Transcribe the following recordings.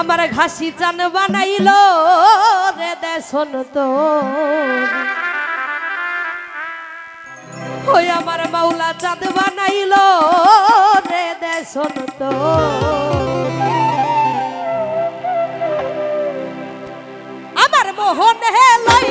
আমার ঘাসি চান বানাইল রে দেশন তো। ওই আমার মাওলা চাঁদ বানাইল রে দেশন তো। আমার মোহন হে লই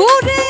ঘুরে